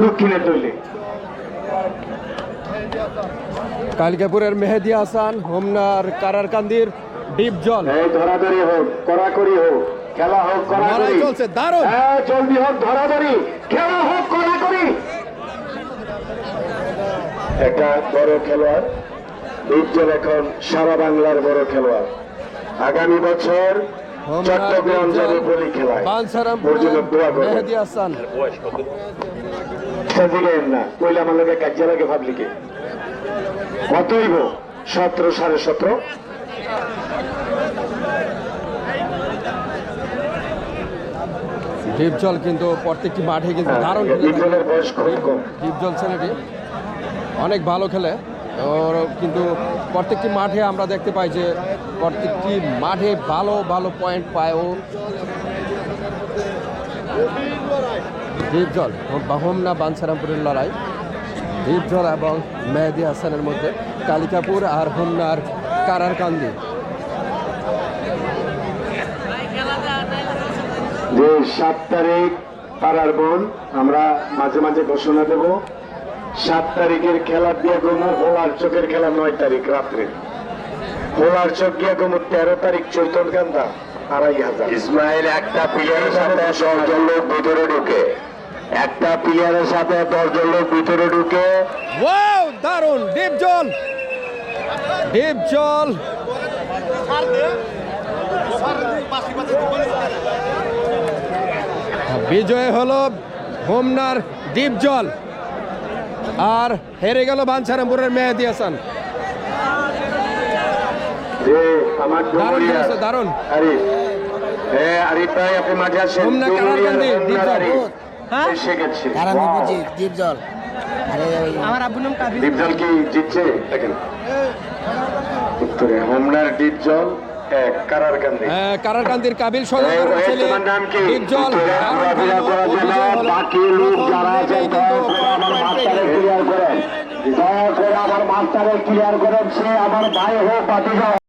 দক্ষিণের দলে কালিকাপুরের মেহেদি হাসান হোমনার কারারকান্দির ডিপ জল। এই ধরাধরি হোক কড়াকড়ি হোক খেলা হোক কড়াকড়ি। চলছে দারুণ। হ্যাঁ জলদি হোক ধরাধরি। খেলা হোক কড়াকড়ি। একটা বড় খেলোয়াড় উজ্জ্বল এখন সারা বাংলার বড় খেলোয়াড়। আগামী বছর চট্টগ্রাম যাবে বলি খেলায়। ওর জন্য দোয়া করবেন। মেহেদি হাসান। সাজিগাইন না কইলে আমার লোকে কাজে লাগে ভাবলিকে কতইব সতেরো সাড়ে সতেরো। ডিপ জল কিন্তু প্রত্যেকটি মাঠে কিন্তু দারুণ থাকে। বিপ্লবের বয়স খুব কম। ডিপ জল ছেলেটি অনেক ভালো খেলে। কিন্তু প্রত্যেকটি মাঠে আমরা দেখতে পাই যে প্রত্যেকটি মাঠে ভালো ভালো পয়েন্ট পায় ও। ডিপ জল বা হোমনা বাঞ্ছারামপুরের লড়াই। ডিপ জল এবং মেহেদি হাসানের মধ্যে কালিকাপুর আর হোমনার কারারকান্দি। যে সাত তারিখ পাড়ার বোন, আমরা মাঝে মাঝে ঘোষণা দেব। সাত তারিখের খেলা দিয়ে গমু হোলার চোখের খেলা নয় তারিখ রাত্রে। হোলার চোখ গিয়ে গমু তেরো তারিখ চৈতন কান্দা আড়াই হাজার। ইসমাইল একটা প্লেয়ারের সাথে দশজন লোক ভিতরে ঢুকে। একটা প্লেয়ারের সাথে দশজন লোক ভিতরে ঢুকে। ওয়াও দারুণ ডিপ জল। ডিপ জল। বিজয় হলো হোমনার ডিপ জল। আর হেরে গেল বাঞ্ছারামপুরের মেহেদি হাসান। দারুণ ডিপজল কি জিতছে? দেখেন। উত্তরে হোমনার ডিপজল কারারকান্দির কাবিল এই ছেলে তোমার নাম কি? ডিপ জল উত্তরে দারুণ ঘোরাফেরা খেললো, করার ও জন্য বিজয় হলো। বাকি লোক প্রথম যারা আছে দিনেই দয়া কিন্তু করে আমার point পেয়ে মাস্টারে গেল। করে ক্লিয়ার করেন সে আমার ভাই হোক হোক